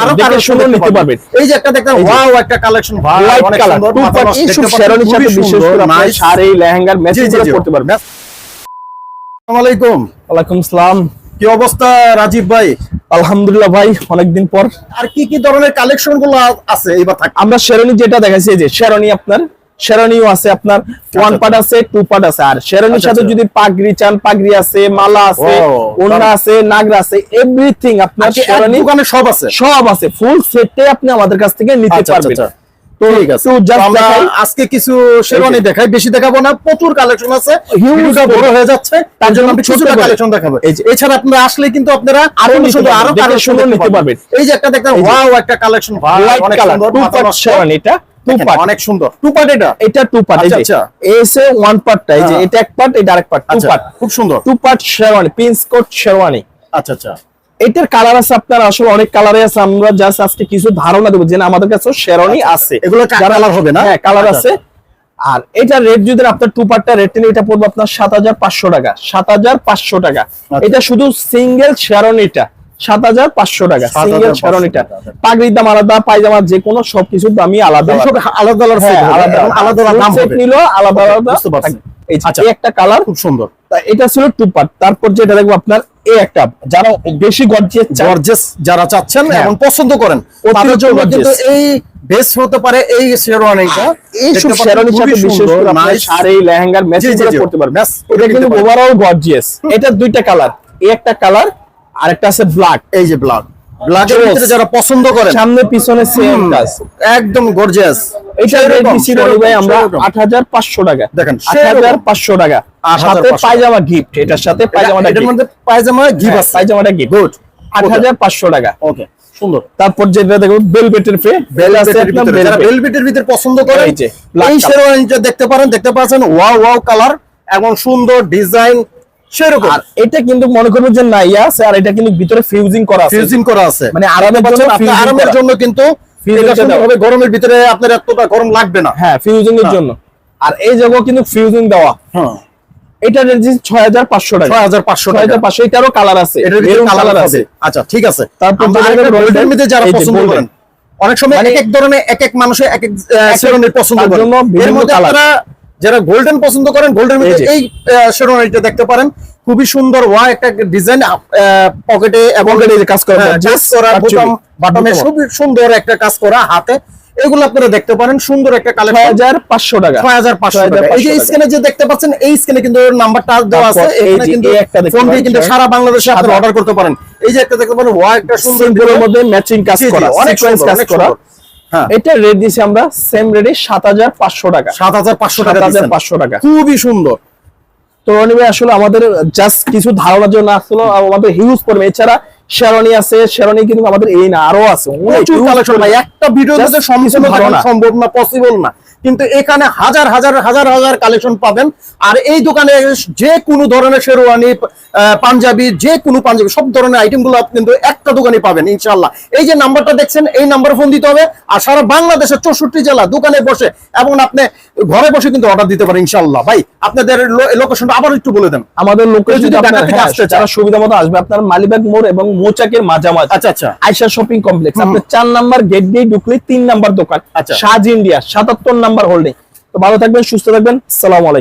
আরও কালেকশন নিতে পারবেন। এই যে একটা দেখেন ওয়াও একটা কালেকশন। ভাই অনেক সুন্দর শেরওয়ানির সাথে বিশেষ করে শাড়ি লেহেঙ্গার ম্যাচিং করে। পড়তে পারবেন। আসসালামু আলাইকুম ওয়ালাইকুম আসসালাম। কি অবস্থা রাজীব ভাই? আলহামদুলিল্লাহ ভাই অনেকদিন পর। আর কি কি ধরনের কালেকশনগুলো আছে? এবার থাক। আমরা শেরনি যেটা দেখাইছি এই যে শেরনি আপনার শেরনিও আছে আপনার ওয়ান পার্ট আছে টু পার্ট আছে। আর শেরনির আচ্ছা, সাথে আচ্ছা। যদি পাগড়ি চান পাগড়ি আছে মালা আছে ও, আছে নাগরা আছে এভরিথিং আপনার শেরনি দোকানে সব আছে? সব আছে। ফুল সেটে আপনি আমাদের কাছ থেকে নিতে আচ্ছা, আচ্ছা, পারবেন। আচ্ছা। আজকে কিছু শেরওয়ানি দেখাই। বেশি দেখাবো না। প্রচুর কালেকশন আছে। বড় হয়ে যাচ্ছে। তার জন্য আমি ছোট কালেকশন দেখাবো। এছাড়া আপনারা আসলে কিন্তু আপনারা আরও সুন্দর আরও কালেকশন নিতে পারবেন। এই যে একটা ওয়াও একটা কালেকশন ভাই অনেক সুন্দর এটা টু দেখেন, পার্ট অনেক সুন্দর। টু পার্ট এটা? এটা টু পার্ট এই আচ্ছা, যে আচ্ছা। এসে ওয়ান পার্টটা এই যে হ্যাঁ। এটা এক পার্ট এটা আরেক পার্ট টু আচ্ছা পার্ট খুব সুন্দর। Two part sherwani pins coat sherwani আচ্ছা আচ্ছা। এটার কালার আছে আপনার আসলে অনেক কালারে আছে আমরা জাস্ট আজকে কিছু ধারণা দেবো যে আমাদের কাছে শেরওয়ানি আছে। এগুলো কালার হবে না? হ্যাঁ কালার আচ্ছা, আছে। আর এটা রেট যদি আপনার টু পার্টটা রেট নিলে এটা পড়বে আপনার সাত হাজার পাঁচশো টাকা। সাত হাজার পাঁচশো টাকা। আচ্ছা। এটা শুধু সিঙ্গেল শেরনিটা সাত হাজার পাঁচশো টাকা 7,500 সিঙ্গেল শেরনিটা টাকা। পাগড়ির দাম আলাদা পায়জামা যে কোনো সবকিছুর দামই আলাদা। এই আচ্ছা। এই একটা কালার খুব সুন্দর। এটা ছিল টু পার্ট তারপর যেটা দেখব আপনার এই একটা। যারা বেশি গর্জিয়াস যারা চাচ্ছেন হ্যাঁ। এবং পছন্দ করেন তাদের জন্য কিন্তু এই বেস্ট হতে পারে এই শেরওয়ানিটা পাচ্ছেন সাথে বিশেষ করে আপনার শাড়ি লেহেঙ্গার ম্যাচিং জি, জি, করে পড়তে পারবেন। এটা কিন্তু ওভারঅল গর্জিয়াস এটা দুইটা কালার এই একটা কালার আর একটা আছে ব্ল্যাক এই যে ব্ল্যাক ব্ল্যাকের ভিতরে যারা পছন্দ করেন সামনে পিছনে সেম কাজ। একদম গর্জিয়াস এটা রেট দিছি রনি ভাই আমরা আট হাজার পাঁচশো টাকা। দেখেন, টাকা। সাথে পায়জামা গিফট এটার সাথে পায়জামাটা এটার মধ্যে পায়জামা গিভ হ্যাঁ, আছে। পায়জামাটা গিফট গুড পাঁচশো টাকা। ওকে সুন্দর। তারপর যেটা দেখো বেলভেটের ফে ভিতরে। পছন্দ করেন এই যে, black এই শেরওয়ানিটা দেখতে পারেন দেখতে পাচ্ছেন ওয়াও ওয়াও কালার এবং সুন্দর ডিজাইন সেরকম। আর এটা কিন্তু মনে করব যে না ইয়া আছে আর এটা কিন্তু ভিতরে ফিউজিং করা আছে। ফিউজিং করা আছে। মানে আরামের পাচ্ছেন, আপনার আরামের জন্য কিন্তু Fusing এটা টা দেওয়া। সুন্দরভাবে গরমের ভিতরে আপনার এতটা গরম লাগবে না। হ্যাঁ ফিউজিং এর হ্যাঁ। জন্য। আর এই জায়গাও কিন্তু ফিউজিং দেওয়া। হ্যাঁ। টাকা। টাকা। এটারও কালার আছে। কালার কালার আচ্ছা ঠিক আছে। তারপর মধ্যে যারা পছন্দ করেন অনেক সময় মানে- এক এক ধরনের এক এক মানুষের এক এক পছন্দ করেন। এর মধ্যে আপনারা যারা গোল্ডেন পছন্দ করেন গোল্ডেন মধ্যে এই। এই দেখতে পারেন। খুবই সুন্দর ওয়া একটা ডিজাইন পকেটে এবং কাজ করা, হ্যাঁ, কাজ করা। বোতাম বাটমে খুবই সুন্দর একটা কাজ করা হাতে। এগুলো আপনারা দেখতে পারেন সুন্দর একটা কালেকশন হাজার পাঁচশো টাকা। ছয় হাজার পাঁচশো টাকা। এই যে 6,500 স্ক্রিনে যে দেখতে পাচ্ছেন এই স্ক্রিনে কিন্তু নাম্বারটা দেওয়া আছে। এখানে কিন্তু একটা ফোন দিয়ে কিন্তু সারা বাংলাদেশে আপনারা অর্ডার করতে পারেন। এই যে একটা দেখতে পারেন ওয়া একটা সুন্দর মধ্যে ম্যাচিং কাজ করা। অনেক কাজ করা। এটা রেট দিছি আমরা সেম রেটে সাত হাজার পাঁচশো টাকা। সাত হাজার পাঁচশো টাকা হাজার। পাঁচশো টাকা। খুবই সুন্দর। তো রনি ভাই আসলে আমাদের জাস্ট কিছু ধারণার জন্য আসলে আমাদের হিউজ পড়বে এছাড়া শেরনি আছে শেরনি কিন্তু আমাদের এই না আরও আছে। প্রচুর কালেকশন ভাই একটা ভিডিওতে সম্পূর্ণ। সম্ভব না পসিবল না। কিন্তু এখানে হাজার হাজার হাজার হাজার কালেকশন পাবেন। আর এই দোকানে যে কোনো ধরনের শেরওয়ানি পাঞ্জাবি যে কোনো পাঞ্জাবি সব ধরনের আইটেমগুলো আপনি কিন্তু একটা দোকানে পাবেন ইনশাল্লাহ এই যে নাম্বারটা দেখছেন এই নাম্বারে ফোন দিতে হবে আর সারা বাংলাদেশের চৌষট্টি জেলা দোকানে বসে এবং আপনি ঘরে বসে কিন্তু অর্ডার দিতে পারেন ইনশাল্লাহ ভাই আপনাদের লোকেশনটা আবার একটু বলে দেন। আমাদের লোকে কেউ যদি ঢাকা থেকে হ্যাঁ, আসতে। যারা সুবিধা মতো আসবে। আপনার মালিবাগ মোড় এবং মোচাকের মাঝামাঝি। আচ্ছা আচ্ছা। আয়সা শপিং কমপ্লেক্স আপনার চার নাম্বার গেট দিয়ে ঢুকলে তিন নাম্বার দোকান। আচ্ছা। সাজ ইন্ডিয়া সাতাত্তর নাম্বার হোল্ডিং তো ভালো থাকবেন সুস্থ থাকবেন। সালাম আলাইকুম।